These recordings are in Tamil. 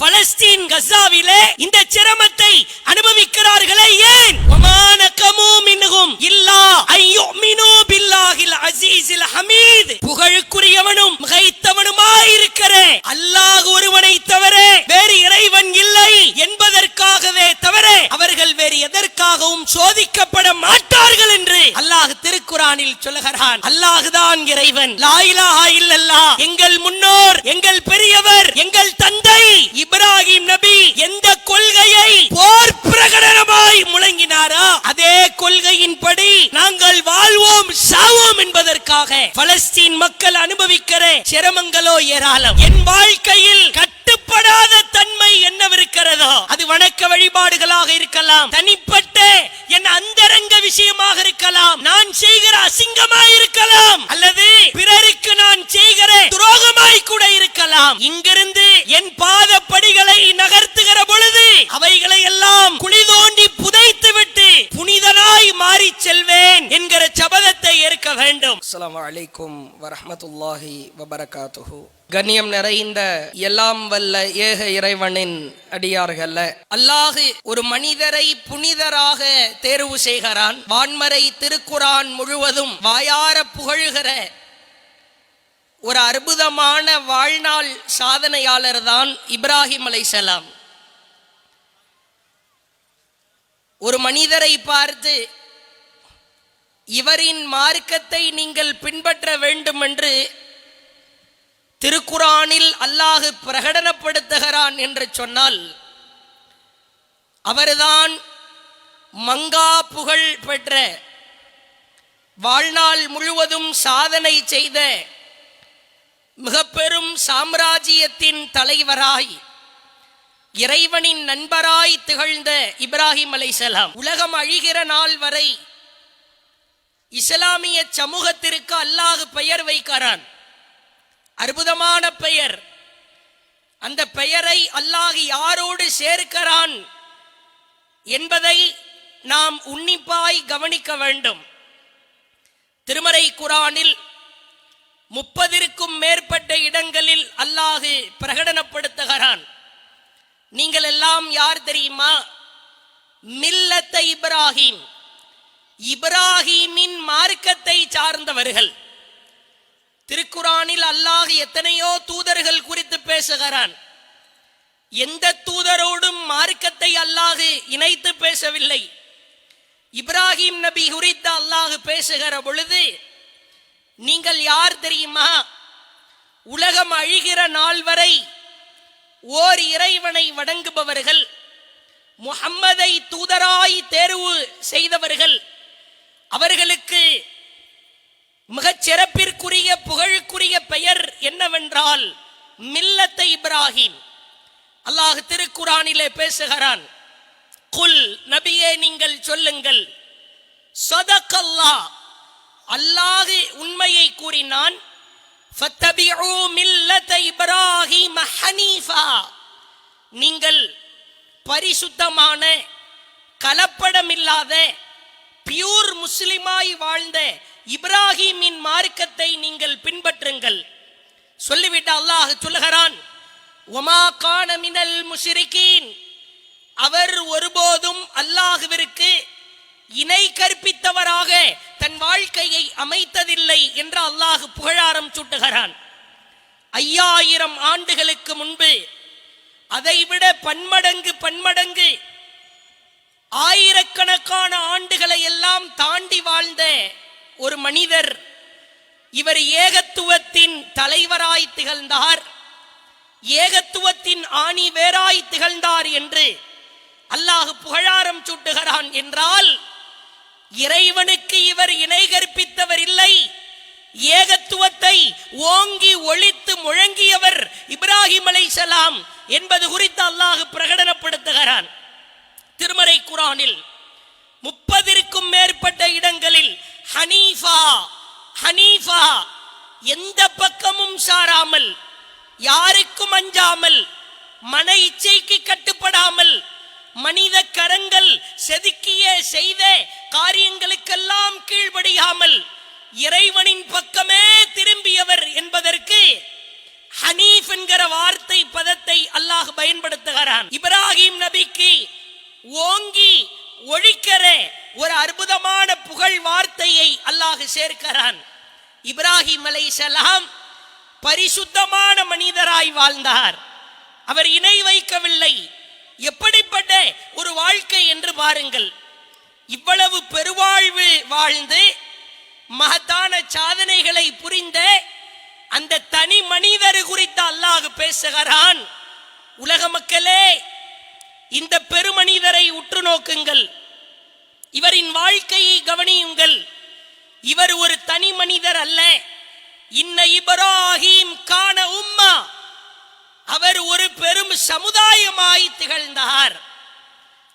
பலஸ்தீன் கசாவிலே இந்த சிரமத்தை அனுபவிக்கிறார்களே ஏன்? ஒமானகமு மின்ஹும் இல்லா மினோ பில்லாஹில் அசீசில் ஹமீத். புகழுக்குரியவனும் மிகைத்தவனுமாயிருக்கிற. அல்லாஹ் ஒருவனை தவிர வேறு இறைவன் இல்லை என்பதற்காகவே தவிர அவர்கள் வேறு எதற்காகவும் சோதிக்கப்பட மாட்டார்கள் என்று அல்லாஹ் திருக்குரானில் சொல்லுகிறான். அல்லாஹ்தான் இறைவன். லாயிலா இல்லல்லா. எங்கள் முன்னோர் எங்கள் பெரியவர் எங்கள் தந்தை. இப்ராஹிம் நபி எந்த கொள்கையை போர் பிரகடனமாய் முழங்கினாரோ அதே கொள்கையின்படி நாங்கள் வாழ்வோம் சாவோம் என்பதற்காக பலஸ்தீன் மக்கள் அனுபவிக்கிற சிரமங்களோ ஏராளம். என் வாழ்க்கையில் கட்டுப்படாத தன்மை என்னவிருக்கிறதோ அது வணக்க வழிபாடுகளாக இருக்கலாம். தனிப்பட்ட என் அந்தரங்க விஷயமாக இருக்கலாம். நான் செய்கிற அசிங்கமாய் இருக்கலாம். அல்லது பிறருக்கு நான் செய்கிற துரோகமாய் கூட இருக்கலாம். இங்கிருந்து அலைக்கும் வரமத்துல்லாஹி வபரகாத்துஹு. கண்ணியம் நிறைந்த எல்லாம் வல்ல ஏக இறைவனின் அடியார்கள அல்லாஹு ஒரு மனிதரை புனிதராக தேர்வு செய்கிறான். வான்மறை திருக்குரான் முழுவதும் வாயார புகழ்கிற ஒரு அற்புதமான வாழ்நாள் சாதனையாளர் தான் இப்ராஹிம் அலைசலாம் ஒரு மனிதரை பார்த்து இவரின் மார்க்கத்தை நீங்கள் பின்பற்ற வேண்டும் என்று திருக்குரானில் அல்லாஹு பிரகடனப்படுத்துகிறான் என்று சொன்னால் அவர்தான் மங்கா புகழ் பெற்ற வாழ்நாள் முழுவதும் சாதனை செய்த மிக பெரும் சாம்ராஜ்யத்தின் தலைவராய் இறைவனின் நண்பராய் திகழ்ந்த இப்ராஹிம் அலைசலாம் உலகம் அழிகிற நாள் வரை இஸ்லாமிய சமூகத்திற்கு அல்லாஹ் பெயர் வைக்கிறான். அற்புதமான பெயர். அந்த பெயரை அல்லாஹ் யாரோடு சேர்க்கிறான் என்பதை நாம் உன்னிப்பாய் கவனிக்க வேண்டும். திருமறை குரானில் முப்பதிற்கும் மேற்பட்ட இடங்களில் அல்லாஹு பிரகடனப்படுத்துகிறான். நீங்கள் எல்லாம் யார் தெரியுமா? மில்லத்தை இப்ராஹிம். இப்ராஹீமின் மார்க்கத்தை சார்ந்தவர்கள். திருக்குரானில் அல்லாஹ் எத்தனையோ தூதர்கள் குறித்து பேசுகிறான். எந்த தூதரோடும் மார்க்கத்தை அல்லாஹ் இணைத்து பேசவில்லை. இப்ராஹிம் நபி குறித்து அல்லாஹ் பேசுகிற பொழுது நீங்கள் யார் தெரியுமா? உலகம் அழிகிற நாள் வரை ஓர் இறைவனை வணங்குபவர்கள் முகம்மதை தூதராய் தேர்வு செய்தவர்கள் அவர்களுக்கு மிகச் சிறப்பிற்குரிய புகழுக்குரிய பெயர் என்னவென்றால் மில்லத்தை இப்ராஹிம். அல்லாஹ் திருக்குறானிலே பேசுகிறான் குல் நபியே நீங்கள் சொல்லுங்கள் சொதக்கல்லா அல்லாஹு உண்மையை கூறினான் நீங்கள் பரிசுத்தமான கலப்படமில்லாத பியூர் முஸ்லிமாய் வாழ்ந்த இப்ராஹிமின் மார்க்கத்தை நீங்கள் பின்பற்றுங்கள். சொல்லிவிட்டு அல்லாஹ் சொல்லுகிறான் ஒமா கான மினல் முஷிரிக்கீன் அவர் ஒருபோதும் அல்லாஹுவிற்கு இணை கற்பித்தவராக தன் வாழ்க்கையை அமைத்ததில்லை என்று அல்லாஹ் புகழாரம் சூட்டுகிறான். ஐயாயிரம் ஆண்டுகளுக்கு முன்பு அதைவிட பன்மடங்கு பன்மடங்கு ஆயிரக்கணக்கான ஆண்டுகளை எல்லாம் தாண்டி வாழ்ந்த ஒரு மனிதர் இவர் ஏகத்துவத்தின் தலைவராய் திகழ்ந்தார் ஏகத்துவத்தின் ஆணி வேறாய் திகழ்ந்தார் என்று அல்லாஹு புகழாரம் சூட்டுகிறான் என்றால் இறைவனுக்கு இவர் இணை கற்பித்தவர் இல்லை. ஏகத்துவத்தை ஓங்கி ஒழித்து முழங்கியவர் இப்ராஹிம் அலை என்பது குறித்து அல்லாஹு பிரகடனப்படுத்துகிறான். திருமறை குரானில் முப்பதிற்கும் மேற்பட்ட இடங்களில் ஹனீஃபா ஹனீஃபா எந்த பக்கமும் சாராமல் யாருக்கும் அஞ்சாமல் மன இச்சைக்கு கட்டுப்படாமல் மனித கரங்கள் செதுக்கிய செய்த காரியங்களுக்கெல்லாம் கீழ்படியாமல் இறைவனின் பக்கமே திரும்பியவர் என்பதற்கு ஹனீஃப் என்கிற வார்த்தை பதத்தை அல்லாஹ் பயன்படுத்துகிறான். இப்ராஹிம் நபிக்கு ஓங்கி ஒழிக்கிற ஒரு அற்புதமான புகழ் வார்த்தையை அல்லாஹ் சேர்க்கிறான். இப்ராஹிம் சலாம் பரிசுத்தமான மனிதராய் வாழ்ந்தார். அவர் இணை வைக்கவில்லை. எப்படிப்பட்ட ஒரு வாழ்க்கை என்று பாருங்கள். இவ்வளவு பெருவாழ்வு வாழ்ந்து மகத்தான சாதனைகளை புரிந்த அந்த தனி மனிதர் குறித்து அல்லாஹ் பேசுகிறான். உலக மக்களே இந்த பெருமனிதரை உற்று நோக்குங்கள். இவரின் வாழ்க்கையை கவனியுங்கள். இவர் ஒரு தனி மனிதர் அல்ல. இன்ன இப்ராஹிம் கான உம்மா. அவர் ஒரு பெரும் சமுதாயமாய் திகழ்ந்தார்.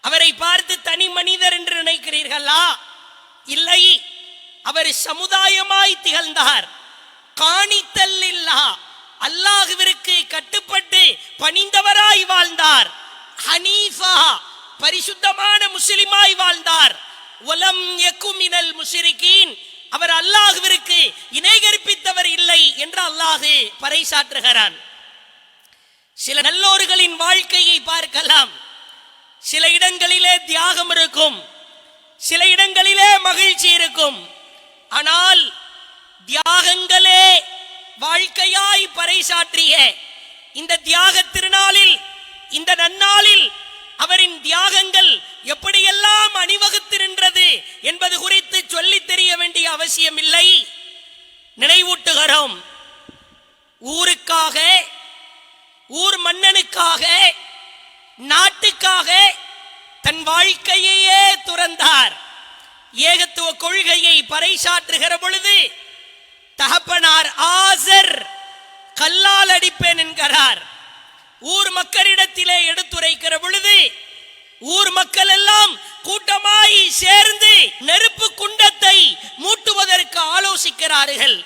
அவரை பார்த்து தனி மனிதர் என்று நினைக்கிறீர்களா? இல்லை. அவர் சமுதாயமாய் திகழ்ந்தார். காணித்தல் இல்லா. அல்லாஹுவிற்கு கட்டுப்பட்டு பணிந்தவராய் வாழ்ந்தார். ஹனீஃபா பரிசுத்தமான முஸ்லிமாய் வாழ்ந்தார். ஒலம் எக்குமினல் முஷிரிக்கீன் அவர் அல்லாஹுவிற்கு இணைகரிப்பித்தவர் இல்லை என்று அல்லாஹு பறைசாற்றுகிறான். சில நல்லோர்களின் வாழ்க்கையை பார்க்கலாம். சில இடங்களிலே தியாகம் இருக்கும். சில இடங்களிலே மகிழ்ச்சி இருக்கும். ஆனால் தியாகங்களே வாழ்க்கையாய் பறைசாற்றிய இந்த தியாக திருநாளில் இந்த நன்னாளில் அவரின் தியாகங்கள் எப்படியெல்லாம் அணிவகுத்து நின்றது என்பது குறித்து சொல்லித் தெரிய வேண்டிய அவசியம் இல்லை நினைவூட்டுகிறோம். ஊருக்காக ஊர் மன்னனுக்காக நாட்டுக்காக தன் வாழ்க்கையையே துறந்தார். ஏகத்துவ கொள்கையை பறைசாற்றுகிற பொழுது தகப்பனார் ஆசர் கல்லால் அடிப்பேன் என்கிறார். ஊர் மக்களிடத்திலே எடுத்துரைக்கிற பொழுது ஊர் மக்கள் எல்லாம் கூட்டமாய் சேர்ந்து நெருப்பு குண்டத்தை மூட்டுவதற்கு ஆலோசிக்கிறார்கள்.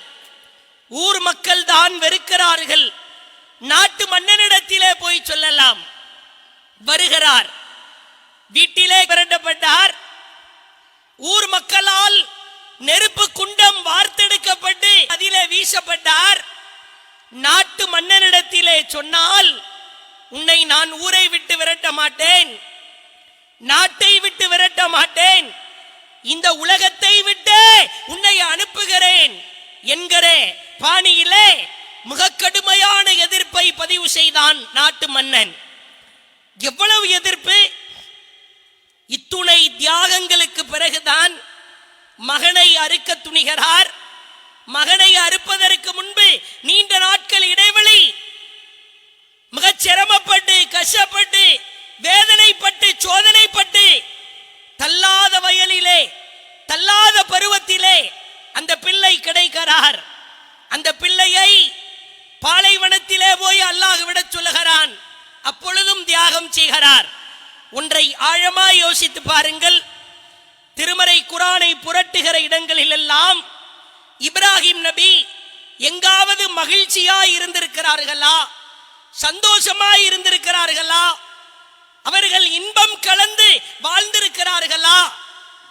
ஊர் மக்கள் தான் வெறுக்கிறார்கள். நாட்டு மன்னனிடத்திலே போய் சொல்லலாம். வருகிறார். வீட்டிலே விரட்டப்பட்டார் ஊர் மக்களால் நெருப்பு குண்டம் வார்த்தெடுக்கப்பட்டு அதிலே வீசப்பட்டார். நாட்டு மன்னனிடத்திலே சொன்னால் உன்னை நான் ஊரை விட்டு விரட்ட மாட்டேன். நாட்டை விட்டு விரட்ட மாட்டேன். இந்த உலகத்தை விட்டு உன்னை அனுப்புகிறேன் என்கிற பாணியிலே மிக கடுமையான எதிர்ப்பை பதிவு செய்தான் நாட்டு மன்னன். எவ்வளவு எதிர்ப்பு? இத்துணை தியாகங்களுக்கு பிறகுதான் மகனை அறுக்க துணிகிறார். மகனை அறுப்பதற்கு முன்பு நீண்ட நாட்கள் இடைவெளி மிக சிரமப்பட்டு கஷ்டப்பட்டு வேதனைப்பட்டு சோதனைப்பட்டு தள்ளாத வயலிலே தள்ளாத பருவத்திலே அந்த பிள்ளை கிடைக்கிறார். அந்த பிள்ளையை பாலைவனத்திலே போய் அல்லாஹ் விடச் சொல்லுகிறான். அப்பொழுதும் தியாகம் செய்கிறார். ஒன்றை ஆழமாய் யோசித்து பாருங்கள். திருமறை குரானை புரட்டுகிற இடங்களில் எல்லாம் இப்ராஹிம் நபி எங்காவது மகிழ்ச்சியாய் இருந்திருக்கிறார்களா? சந்தோஷமாய் இருந்திருக்கிறார்களா அவர்கள் இன்பம் கலந்து வாழ்ந்திருக்கிறார்களா?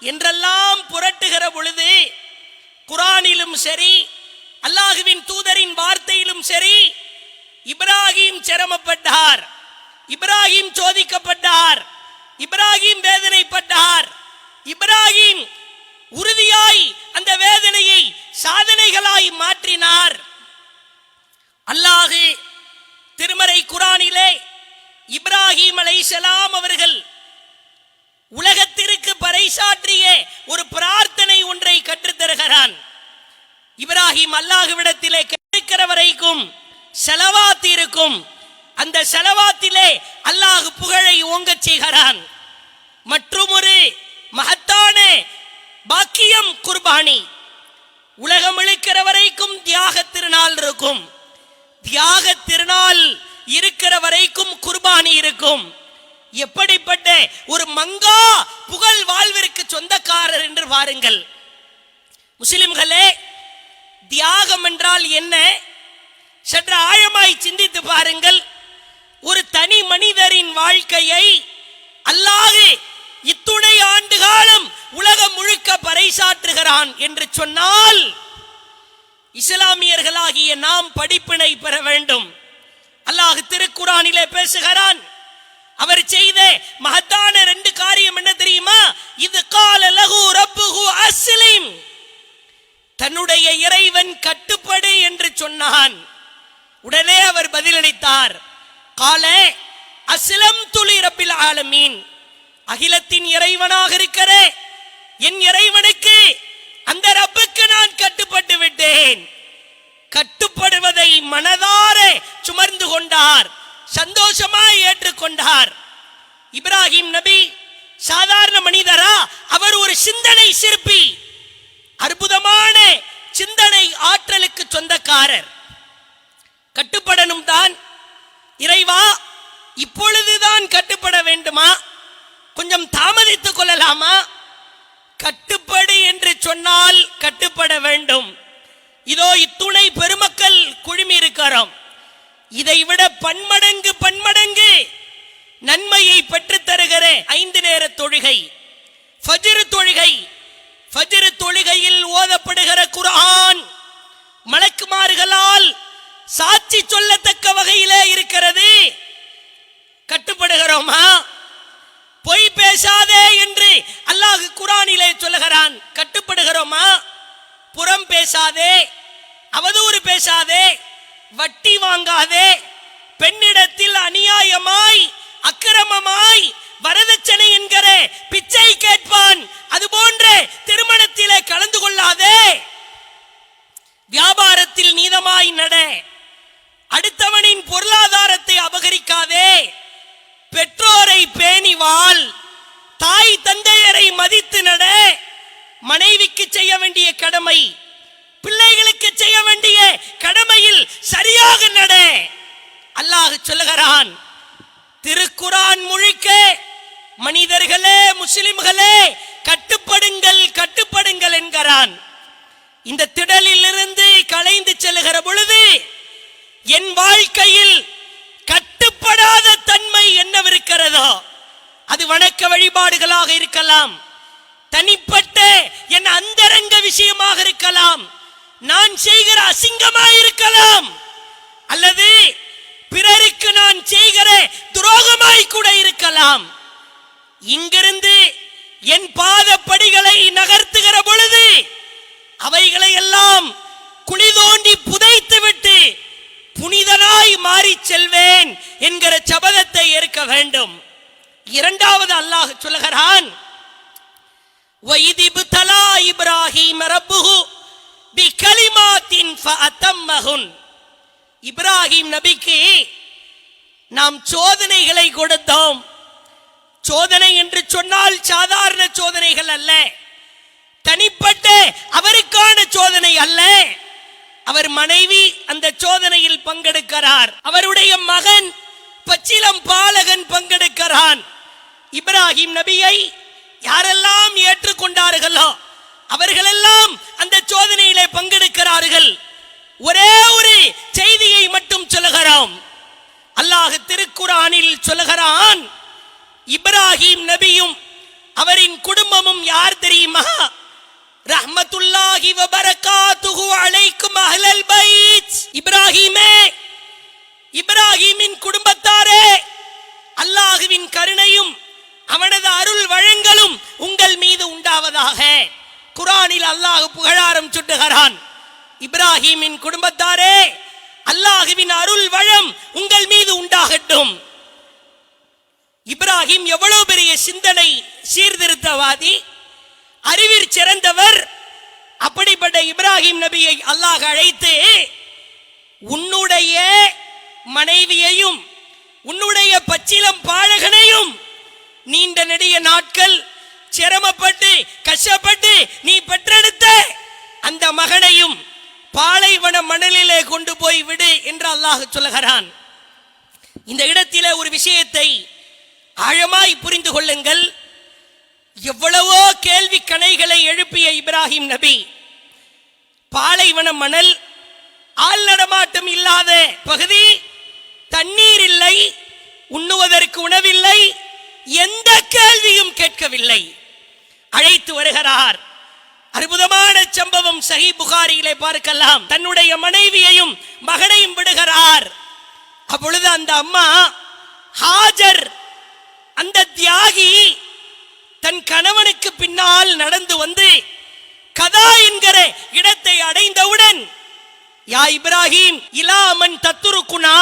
என்றெல்லாம் புரட்டுகிற பொழுது குரானிலும் சரி அல்லாஹுவின் தூதரின் வார்த்தையிலும் சரி இப்ராஹிம் சிரமப்பட்டார் இப்ராஹிம் சோதிக்கப்பட்டார் இப்ராஹிம் வேதனைப்பட்டார் இப்ராஹிம் உறுதியாய் அந்த வேதனையை சாதனைகளாய் மாற்றினார். அல்லாஹு திருமறை குரானிலே இப்ராஹிம் அலைஹிஸ்ஸலாம் அவர்கள் உலகத்திற்கு பறைசாற்றிய ஒரு பிரார்த்தனை ஒன்றை கற்றுத்தருகிறான். இப்ராஹிம் அல்லாஹுவிடத்திலே கேட்கிற வரைக்கும் செலவாத் இருக்கும். அந்த செலவாத்திலே அல்லாஹு புகழை ஓங்கச் செய்கிறான். மற்றும் ஒரு மகத்தான பாக்கியம் குர்பானி. உலகம் இழுக்கிற வரைக்கும் தியாக திருநாள் இருக்கும். தியாக திருநாள் இருக்கிற வரைக்கும் குர்பானி இருக்கும். எப்படிப்பட்ட ஒரு மங்கா புகழ் வாழ்விற்கு சொந்தக்காரர் என்று பாருங்கள். முஸ்லிம்களே தியாகம் என்றால் என்ன? சற்று ஆழமாய் சிந்தித்து பாருங்கள். ஒரு தனி மனிதரின் வாழ்க்கையை அல்லாது இத்துணை ஆண்டு காலம் உலகம் முழுக்க பறைசாற்றுகிறான் என்று சொன்னால் இஸ்லாமியர்களாகிய நாம் படிப்பினை பெற வேண்டும். அல்லாஹ் திருக்குறானிலே பேசுகிறான். அவர் செய்த மகத்தான ரெண்டு காரியம் என்ன தெரியுமா? இது கால லகு ரப்புகு அஸ்லிம். தன்னுடைய இறைவன் கட்டுப்படு என்று சொன்னான். உடனே அவர் பதிலளித்தார். கால அஸ்லம் துளி ரப்பில் ஆலமீன். அகிலத்தின் இறைவனாக இருக்கிற. என் இறைவனுக்கு அந்த ரப்புக்கு நான் கட்டுப்பட்டு விட்டேன். கட்டுப்படுவதை மனதார சுமர்ந்து கொண்டார். சந்தோஷமாய் ஏற்றுக்கொண்டார். இப்ராஹிம் நபி சாதாரண மனிதரா அவர் ஒரு சிந்தனை சிற்பி அற்புதமான சிந்தனை ஆற்றலுக்கு சொந்தக்காரர். கட்டுப்படணும் தான். இறைவா இப்பொழுதுதான் கட்டுப்பட வேண்டுமா? கொஞ்சம் தாமதித்துக் கொள்ளலாமா? கட்டுப்படு என்று சொன்னால் கட்டுப்பட வேண்டும். இதோ இத்துணை பெருமக்கள் குழுமி இருக்கிறோம். இதை விட பன்மடங்கு பன்மடங்கு நன்மையை பெற்று தருகிற ஐந்து நேர தொழுகை. ஃபஜ்ர் தொழுகை. ஃபஜ்ர் தொழுகையில் ஓதப்படுகிற குர்ஆன் மலக்குமார்களால் சாட்சி சொல்லத்தக்க வகையிலே இருக்கிறது. கட்டுப்படுகிறோமா? பொய் பேசாதே என்று அல்லாஹ் குரானிலே சொல்லுகிறான். கட்டுப்படுகிறோமா? புறம் பேசாதே அவதூறு பேசாதே வட்டி வாங்காதே பெண்ணிடத்தில் அநியாயமாய் அக்கிரமமாய் வரதட்சணை என்கிற பிச்சை கேட்பான். அது போன்ற திருமணத்திலே கலந்து கொள்ளாதே. வியாபாரத்தில் நீதமாய் நட. அடுத்தவனின் பொருளாதாரத்தை அபகரிக்காதே. பெற்றோரை பேணி வா தாய் தந்தையரை மதித்து நட மனைவிக்கு செய்ய வேண்டிய கடமை பிள்ளைகளுக்கு செய்ய வேண்டிய கடமையில் சரியாக நட. அல்லாஹ் சொல்லுகிறான் திருக்குரான் முழுக்க மனிதர்களே முஸ்லிம்களே கட்டுப்படுங்கள் கட்டுப்படுங்கள் என்கிறான். இந்த திடலில் இருந்து கலைந்து செல்லுகிற பொழுது என் வாழ்க்கையில் கட்டுப்படாத தன்மை என்னவிருக்கிறதோ அது வணக்க வழிபாடுகளாக இருக்கலாம். தனிப்பட்ட என் அந்தரங்க விஷயமாக இருக்கலாம். நான் செய்கிற அசிங்கமாக இருக்கலாம் அல்லது பிறருக்கு நான் செய்கிற துரோகமாய் கூட இருக்கலாம். இங்கிருந்து என் பாதப்படிகளை நகர்த்துகிற பொழுது அவைகளை எல்லாம் குழி தோண்டி புதைத்து விட்டு புனிதனாய் மாறி செல்வேன் என்கிற சபதத்தை ஏற்க வேண்டும். இரண்டாவது அல்லாஹ் சொல்லுகிறான் இப்ராஹிம் நபிக்கு நாம் சோதனைகளை கொடுத்தோம். சோதனை என்று சொன்னால் சாதாரண சோதனைகள் அல்ல. தனிப்பட்ட அவருக்கான சோதனை அல்ல. அவர் மனைவி அந்த சோதனையில் பங்கெடுக்கிறார். அவருடைய மகன் பச்சிலம் பாலகன் பங்கெடுக்கிறான். இப்ராஹிம் நபியை யாரெல்லாம் ஏற்றுக்கொண்டார்களோ அவர்களெல்லாம் அந்த சோதனையிலே பங்கெடுக்கிறார்கள். ஒரே ஒரு செய்தியை மட்டும் சொல்லுகிறோம் அல்லாஹ் திருக்குரானில் சொல்லுகிறான் இப்ராஹிம் நபியும் அவரின் குடும்பமும் யார் தெரியுமா? ரஹ்மத்துல்லாஹி வபரகாத்துஹு அலைக்கும் அஹ்லல் பைத். இப்ராஹிமே இப்ராஹிமின் குடும்பத்தாரே அல்லாஹுவின் கருணையும் அவனது அருள் வழங்கலும் உங்கள் மீது உண்டாவதாக. குரானில் அல்லாஹ் புகழாரம் சுட்டுகிறான். இப்ராஹிமின் குடும்பத்தாரே அல்லாஹுவின் அருள் வளம் உங்கள் மீது உண்டாகட்டும். இப்ராஹிம் எவ்வளவு பெரிய சிந்தனை சீர்திருத்தவாதி அறிவில் சிறந்தவர். அப்படிப்பட்ட இப்ராஹிம் நபியை அல்லாஹ் அழைத்து உன்னுடைய மனைவியையும் உன்னுடைய பச்சிலம் பாழகனையும் நீண்ட நெடிய நாட்கள் சிரமப்பட்டு கஷ்டப்பட்டு நீ பெற்றெடுத்த அந்த மகனையும் பாலைவன மணலிலே கொண்டு போய் விடு என்று அல்லாஹ் சொல்லுகிறான். இந்த இடத்திலே ஒரு விஷயத்தை ஆழமாய் புரிந்து கொள்ளுங்கள். எவ்வளவோ கேள்வி கணைகளை எழுப்பிய இப்ராஹிம் நபி பாலைவன மணல் ஆள் நடமாட்டம் இல்லாத பகுதி தண்ணீர் இல்லை உண்ணுவதற்கு உணவில்லை எந்த கேள்வியும் கேட்கவில்லை. அழைத்து வருகிறார். அற்புதமான சம்பவம் சஹி புகாரியிலே பார்க்கலாம். தன்னுடைய மனைவியையும் மகனையும் விடுகிறார். அப்பொழுது அந்த அம்மா ஹாஜர் அந்த தியாகி தன் கணவனுக்கு பின்னால் நடந்து வந்து கதா என்கிற இடத்தை அடைந்தவுடன் யா இப்ராஹிம் இலாமன் தத்துருக்குனா?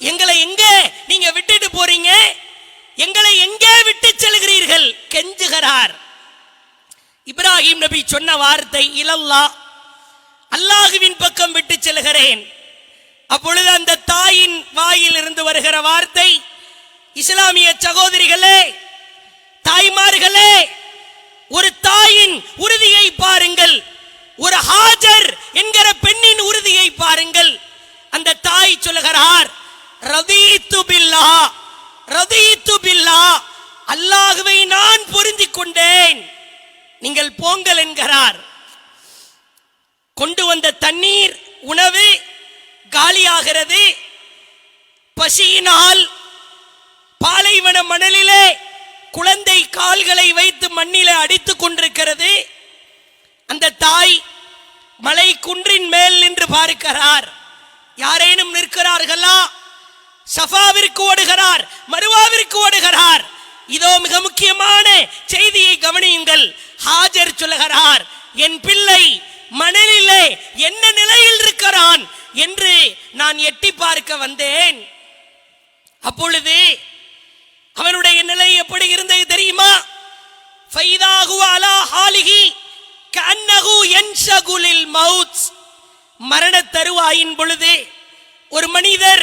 எங்களை எங்கே நீங்க விட்டுட்டு போறீங்க? எங்களை எங்கே விட்டு செல்கிறீர்கள்? கெஞ்சுகிறார். இப்ராஹிம் நபி சொன்ன வார்த்தை இலல்லா அல்லாஹுவின் பக்கம் விட்டு செல்கிறேன். அப்பொழுது அந்த தாயின் வாயில் இருந்து வருகிற வார்த்தை இஸ்லாமிய சகோதரிகளே தாய்மார்களே ஒரு தாயின் உறுதியை பாருங்கள் ஒரு ஹாஜர் என்கிற பெண்ணின் உறுதியை பாருங்கள். அந்த தாய் சொல்லுகிறார் ரதீத்து பில்லா ரதீத்து பில்லா அல்லாஹுவை நான் புரிந்து கொண்டேன். நீங்கள் போங்கள் என்கிறார். கொண்டு வந்த தண்ணீர் உணவு காலியாகிறது. பசியினால் பாலைவன மணலிலே குழந்தை கால்களை வைத்து மண்ணிலே அடித்துக் கொண்டிருக்கிறது. அந்த தாய் மலை குன்றின் மேல் நின்று பார்க்கிறார். யாரேனும் நிற்கிறார்களா? சஃபாவிற்கு ஓடுகிறார் மருவாவிற்கு ஓடுகிறார். இதோ மிக முக்கியமான செய்தியை கவனியுங்கள். ஹாஜர் சொல்லுகிறார் என் பிள்ளை மணலிலே என்ன நிலையில் இருக்கிறான்? என்று நான் எட்டி பார்க்க வந்தேன். அப்பொழுது அவனுடைய நிலை எப்படி இருந்தது தெரியுமா? அலா மரண தருவாயின் பொழுது ஒரு மனிதர்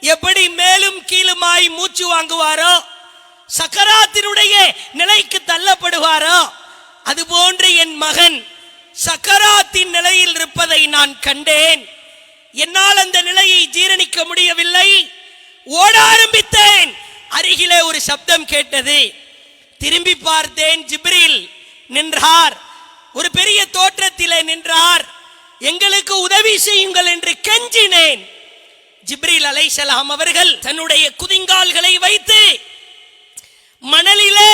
எப்படி மேலும் கீழுமாய் மூச்சு வாங்குவாரோ சக்கராத்தினுடைய நிலைக்கு தள்ளப்படுவாரோ? அதுபோன்று என் மகன் சக்கராத்தின் நிலையில் இருப்பதை நான் கண்டேன். என்னால் அந்த நிலையை ஜீரணிக்க முடியவில்லை. ஓட ஆரம்பித்தேன். அருகிலே ஒரு சப்தம் கேட்டது. திரும்பி பார்த்தேன் ஜிப்ரில் நின்றார். ஒரு பெரிய தோற்றத்திலே நின்றார். எங்களுக்கு உதவி செய்யுங்கள் என்று கெஞ்சினேன். ஜிப்ரில் அலைசலாம் அவர்கள் தன்னுடைய குதிங்கால்களை வைத்து மணலிலே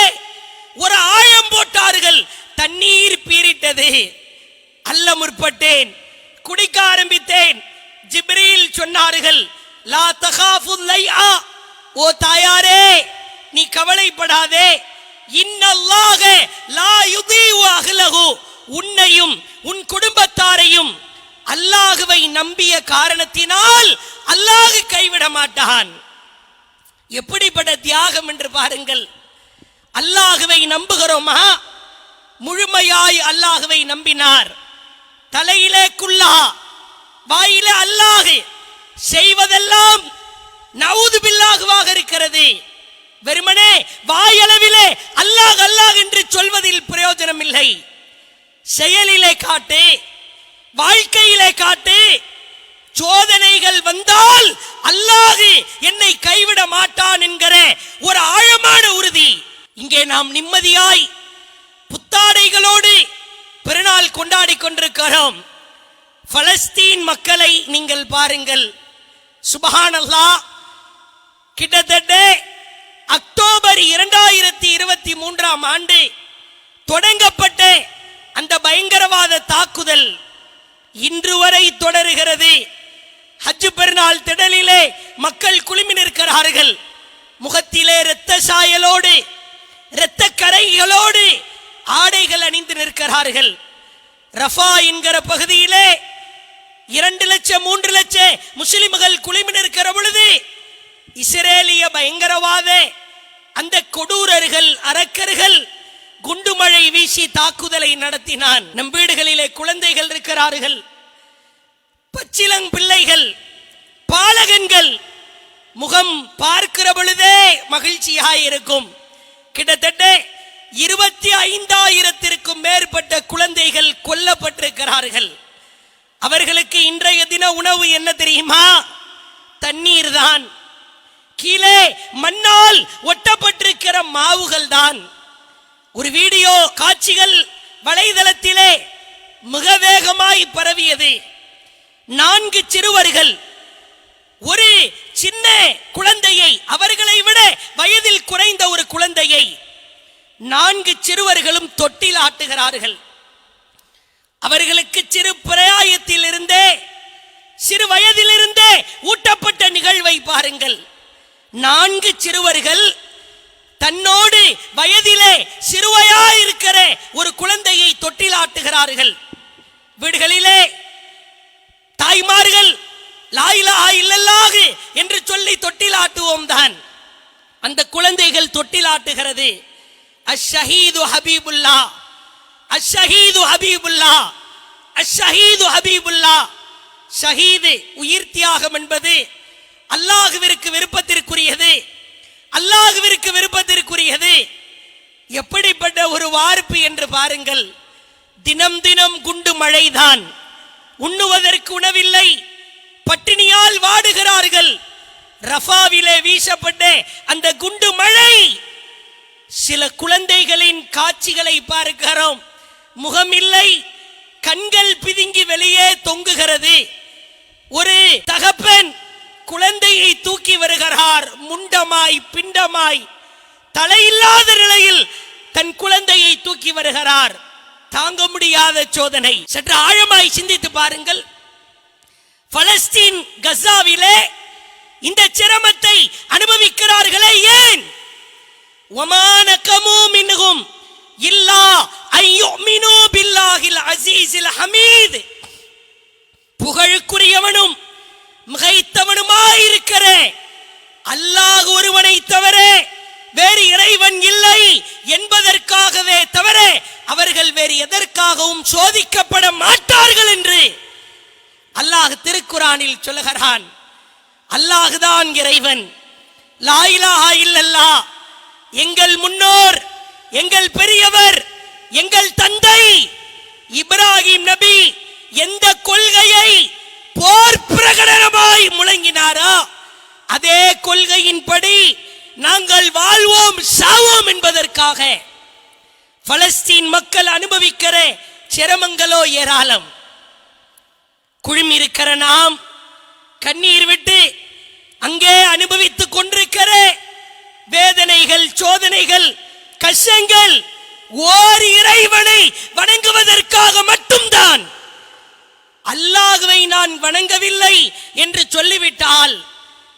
ஒரு ஆழம் போட்டார்கள். தண்ணீர் பீரிட்டது அல்ல முற்பட்டேன். குடிக்க ஆரம்பித்தேன். ஜிப்ரீல் சொன்னார்கள் லா தகாஃபுல் ஓ தாயாரே நீ கவலைப்படாதே. இன்னல்லாக லா யுதீவு அகலகு உன்னையும் உன் குடும்பத்தாரையும் அல்லாஹுவை நம்பிய காரணத்தினால் அல்லாஹ் கைவிட மாட்டான் எப்படிப்பட்ட தியாகம் என்று பாருங்கள். அல்லாஹுவை நம்புகிறோமா முழுமையாய் அல்லாஹுவை நம்பினார். தலையிலே குல்லா வாயிலே அல்லாஹ். செய்வதெல்லாம் நவுது பில்லாகுவாக இருக்கிறது. வெறுமனே வாயளவிலே அல்லாஹ் அல்லாஹ் என்று சொல்வதில் பிரயோஜனம் இல்லை செயலிலே காட்டு வாழ்க்கையிலே காட்டு சோதனைகள் வந்தால் அல்லாஹ் என்னை கைவிட மாட்டான் என்கிற ஒரு ஆழமான உறுதி. இங்கே நாம் நிம்மதியாய் புத்தாடைகளோடு பெருநாள் கொண்டாடி கொண்டிருக்கிறோம். பலஸ்தீன் மக்களை நீங்கள் பாருங்கள். சுபஹானல்லா கிட்டத்தட்ட அக்டோபர் இரண்டாயிரத்தி இருபத்தி மூன்றாம் ஆண்டு தொடங்கப்பட்ட அந்த பயங்கரவாத தாக்குதல் இன்று வரை தொடருகிறது. ஹஜ் பெருநாள் திடலிலே மக்கள் குழுமி நிற்கிறார்கள். முகத்திலே இரத்த சாயலோடு இரத்த கரைகளோடு ஆடைகள் அணிந்து நிற்கிறார்கள். ரஃபா என்கிற பகுதியிலே இரண்டு லட்சம் மூன்று லட்சம் முஸ்லிம்கள் குளிமி நிற்கிற பொழுது இஸ்ரேலிய பயங்கரவாத அந்த கொடூரர்கள் அரக்கர்கள் குண்டுமழை வீசி தாக்குதலை நடத்தினான். நம் வீடுகளிலே குழந்தைகள் இருக்கிறார்கள். பச்சிலங் பிள்ளைகள் பாலகன்கள் முகம் பார்க்கிற பொழுதே மகிழ்ச்சியாக இருக்கும் கிட்டத்தட்ட இருபத்தி ஐந்தாயிரத்திற்கும் மேற்பட்ட குழந்தைகள் கொல்லப்பட்டிருக்கிறார்கள். அவர்களுக்கு இன்றைய தின உணவு என்ன தெரியுமா? தண்ணீர் தான் கீழே மண்ணால் ஒட்டப்பட்டிருக்கிற மாவுகள் தான் ஒரு வீடியோ காட்சிகள் வலைதளத்திலே மிக வேகமாய் பரவியது. நான்கு சிறுவர்கள் ஒரு சின்ன குழந்தையை அவர்களை விட வயதில் குறைந்த ஒரு குழந்தையை நான்கு சிறுவர்களும் தொட்டில் ஆட்டுகிறார்கள். அவர்களுக்கு சிறு பிராயத்தில் இருந்தே சிறு வயதிலிருந்தே ஊட்டப்பட்ட நிகழ்வை பாருங்கள். நான்கு சிறுவர்கள் தன்னோடு வயதிலே சிறுவையா இருக்கிற ஒரு குழந்தையை தொட்டிலாட்டுகிறார்கள் வீடுகளிலே தாய்மார்கள் லாயிலா இல்லல்லாகு என்று சொல்லி தொட்டிலாட்டுவோம் தான். அந்த குழந்தைகள் தொட்டிலாட்டுகிறது. அஷஹீது ஹபீபுல்லா அஷஹீது ஹபீபுல்லா அஷஹீது ஹபீபுல்லா ஷஹீது உயிர் தியாகம் என்பது அல்லாஹுவிற்கு விருப்பத்திற்குரியது. அல்லாஹுவிற்கு விருப்பத்திற்குரியது. எப்படிப்பட்ட ஒரு வார்ப்பு என்று பாருங்கள். தினம் தினம் குண்டு மழைதான். உண்ணுவதற்கு உணவில்லை. பட்டினியால் வாடுகிறார்கள். ரஃபாவிலே வீசப்பட்ட அந்த குண்டு மழை. சில குழந்தைகளின் காட்சிகளை பார்க்கிறோம். முகம் இல்லை கண்கள் பிதுங்கி வெளியே தொங்குகிறது. ஒரு தகப்பன் குழந்தையை தூக்கி வருகிறார். முண்டமாய் பிண்டமாய். தலையில்லாத நிலையில் தன் குழந்தையை தூக்கி வருகிறார். தாங்க முடியாத சோதனை. சற்று ஆழமாய் சிந்தித்து பாருங்கள். பலஸ்தீன் கசாவிலே இந்த சிரமத்தை அனுபவிக்கிறார்களே ஏன்? ஒமானகமு மின்னுகும் இல்லா ஐயுமினு பில்லாஹில் அசீஸில் ஹமீத். புகழுக்குரியவனும் மிகைத்தவனுமாயிருக்கிற அல்லாஹ் ஒருவனை தவிர வேறு இறைவன் இல்லை என்பதற்காகவே தவிர அவர்கள் வேறு எதற்காகவும் சோதிக்கப்பட மாட்டார்கள் என்று அல்லாஹ் திருக்குரானில் சொல்லுகிறான் அல்லாஹுதான் இறைவன். லாயிலாஹா இல்லல்லா. எங்கள் முன்னோர் எங்கள் பெரியவர் எங்கள் தந்தை இப்ராஹிம் நபி எந்த கொள்கையை போர் பிரகடனமாய் முழங்கினாரோ அதே கொள்கையின்படி நாங்கள் வாழ்வோம் சாவோம் என்பதற்காக. பலஸ்தீன் மக்கள் அனுபவிக்கிற சிரமங்களோ ஏராளம். குழுமி இருக்கிற நாம் கண்ணீர் விட்டு அங்கே அனுபவித்துக் கொண்டிருக்கிற வேதனைகள் சோதனைகள் கஷ்டங்கள் ஓர் இறைவனை வணங்குவதற்காக மட்டும்தான். அல்லாஹுவை நான் வணங்கவில்லை என்று சொல்லிவிட்டால்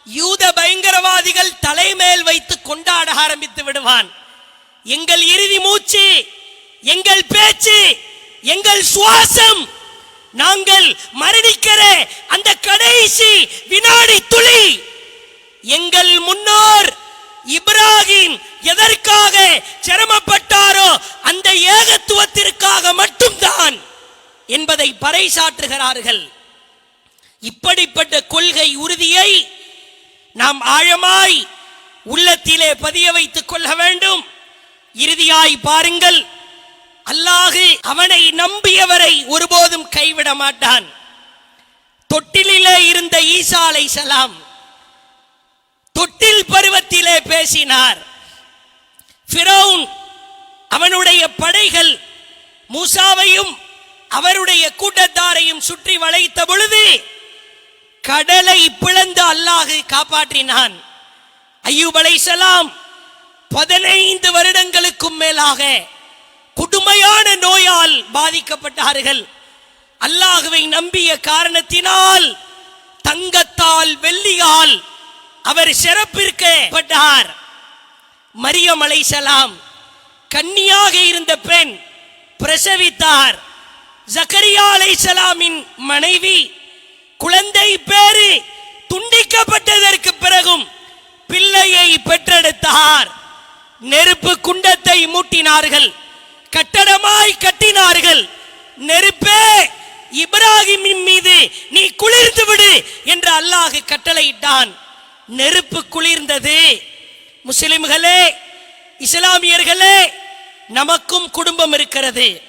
யூத பயங்கரவாதிகள் தலைமேல் வைத்து கொண்டாட ஆரம்பித்து விடுவான். எங்கள் இறுதி மூச்சு எங்கள் பேச்சு எங்கள் சுவாசம் நாங்கள் மரணிக்கிற அந்த கடைசி வினாடி துளி. எங்கள் முன்னோர் இப்ராஹிம் எதற்காக சிரமப்பட்டாரோ அந்த ஏகத்துவத்திற்காக மட்டும்தான் என்பதை பறைசாற்றுகிறார்கள். இப்படிப்பட்ட கொள்கை உறுதியை நாம் ஆழமாய் உள்ளத்திலே பதிய வைத்துக் கொள்ள வேண்டும். இறுதியாய் பாருங்கள் அல்லாஹு அவனை நம்பியவரை ஒருபோதும் கைவிட மாட்டான். தொட்டிலே இருந்த ஈசா சலாம் தொட்டில் பருவத்திலே பேசினார். ஃபிரௌன் அவனுடைய படைகள் மூசாவையும் அவருடைய கூட்டத்தாரையும் சுற்றி வளைத்த பொழுது கடலை பிளந்து அல்லாஹு காப்பாற்றினான். ஐயூப் சலாம் பதினைந்து வருடங்களுக்கும் மேலாக கொடுமையான நோயால் பாதிக்கப்பட்டார்கள். அல்லாஹுவை நம்பிய காரணத்தினால் தங்கத்தால் வெள்ளியால் அவர் சிறப்பிற்கப்பட்டார் மரியம் அலைசலாம் கன்னியாக இருந்த பெண் பிரசவித்தார். ஜக்கரியா அலைசலாமின் மனைவி குழந்தை பேரு துண்டிக்கப்பட்டதற்கு பிறகும் பிள்ளையை பெற்றெடுத்தார். நெருப்பு குண்டத்தை மூட்டினார்கள். கட்டடமாய் கட்டினார்கள். நெருப்பே இப்ராஹிமின் மீது நீ குளிர்ந்து விடு என்று அல்லாஹ் கட்டளையிட்டான். நெருப்பு குளிர்ந்தது. முஸ்லிம்களே இஸ்லாமியர்களே நமக்கும் குடும்பம் இருக்கிறது.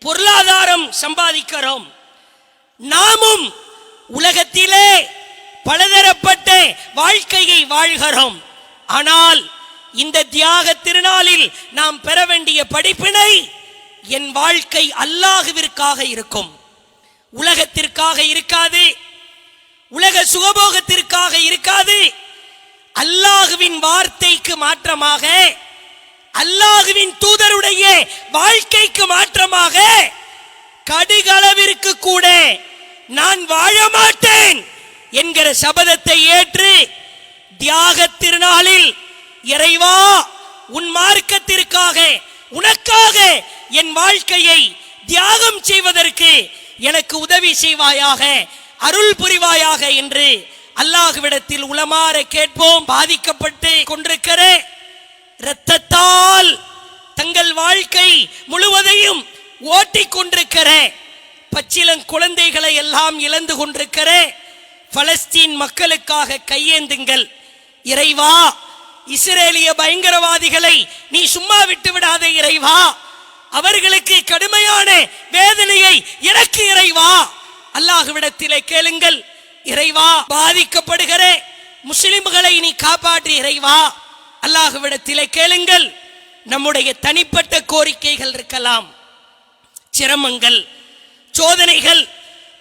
பொருளாதாரம் சம்பாதிக்கிறோம். நாமும் உலகத்திலே பலதரப்பட்ட வாழ்க்கையை வாழ்கிறோம். ஆனால் இந்த தியாக திருநாளில் நாம் பெற வேண்டிய படிப்பினை என் வாழ்க்கை அல்லாஹுவிற்காக இருக்கும். உலகத்திற்காக இருக்காது. உலக சுகபோகத்திற்காக இருக்காது. அல்லாஹுவின் வார்த்தைக்கு மாற்றமாக அல்லாஹுவின் தூதருடைய வாழ்க்கைக்கு மாற்றமாக கடுகளவிற்கு கூட நான் வாழ மாட்டேன் என்கிற சபதத்தை ஏற்று தியாக திருநாளில் இறைவா உன் மார்க்கத்திற்காக உனக்காக என் வாழ்க்கையை தியாகம் செய்வதற்கு எனக்கு உதவி செய்வாயாக அருள் புரிவாயாக என்று அல்லாஹ்விடத்தில் உளமாற கேட்போம் பாதிக்கப்பட்டு கொண்டிருக்கிற இரத்தத்தால் தங்கள் வாழ்க்கை முழுவதையும் ஓட்டி கொண்டிருக்கிற பச்சிலங் குழந்தைகளை எல்லாம் இழந்து கொண்டிருக்கிற பலஸ்தீன் மக்களுக்காக கையேந்துங்கள். இறைவா இஸ்ரேலிய பயங்கரவாதிகளை நீ சும்மா விட்டு விடாத இறைவா. அவர்களுக்கு கடுமையான வேதனையை எனக்கு இறைவா. அல்லாஹுவிடத்திலே கேளுங்கள் இறைவா பாதிக்கப்படுகிற முஸ்லிம்களை நீ காப்பாற்று இறைவா. அல்லாஹுவிடத்திலே கேளுங்கள் நம்முடைய தனிப்பட்ட கோரிக்கைகள் இருக்கலாம். சிரமங்கள் சோதனைகள்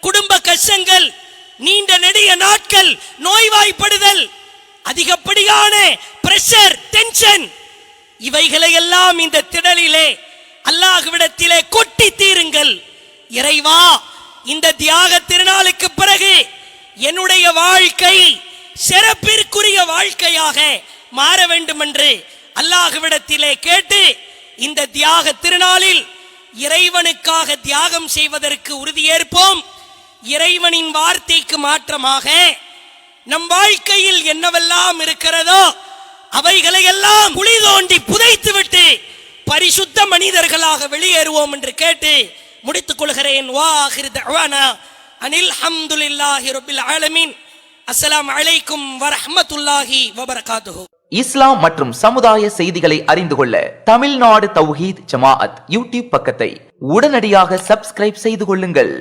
குடும்ப கஷ்டங்கள் நீண்ட நெடிய நாட்கள் நோய்வாய்ப்படுதல் அதிகப்படியான பிரஷர் டென்ஷன் இவைகளை எல்லாம் இந்த திடலிலே அல்லாஹ்விடத்திலே கொட்டி தீருங்கள். இறைவா இந்த தியாக திருநாளுக்கு பிறகு என்னுடைய வாழ்க்கை சிறப்பிற்குரிய வாழ்க்கையாக மாற வேண்டும் என்று அல்லாஹ்விடத்திலே கேட்டு இந்த தியாக திருநாளில் இறைவனுக்காக தியாகம் செய்வதற்கு உறுதியேற்போம். இறைவனின் வார்த்தைக்கு மாற்றமாக நம் வாழ்க்கையில் என்னவெல்லாம் இருக்கிறதோ அவைகளை எல்லாம் குழி தோண்டி புதைத்து விட்டு பரிசுத்த மனிதர்களாக வெளியேறுவோம் என்று கேட்டு முடித்துக் கொள்கிறேன். வா ஆஹிர் அனில் ஹம்துலில்லாஹி ஆலமீன். அலைக்கும் வபரகாத்துஹு. இஸ்லாம் மற்றும் சமுதாய செய்திகளை அறிந்து கொள்ள தமிழ்நாடு தௌஹீத் ஜமாஅத் யூடியூப் பக்கத்தை உடனடியாக சப்ஸ்கிரைப் செய்து கொள்ளுங்கள்.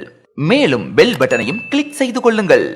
மேலும் பெல் பட்டனையும் கிளிக் செய்து கொள்ளுங்கள்.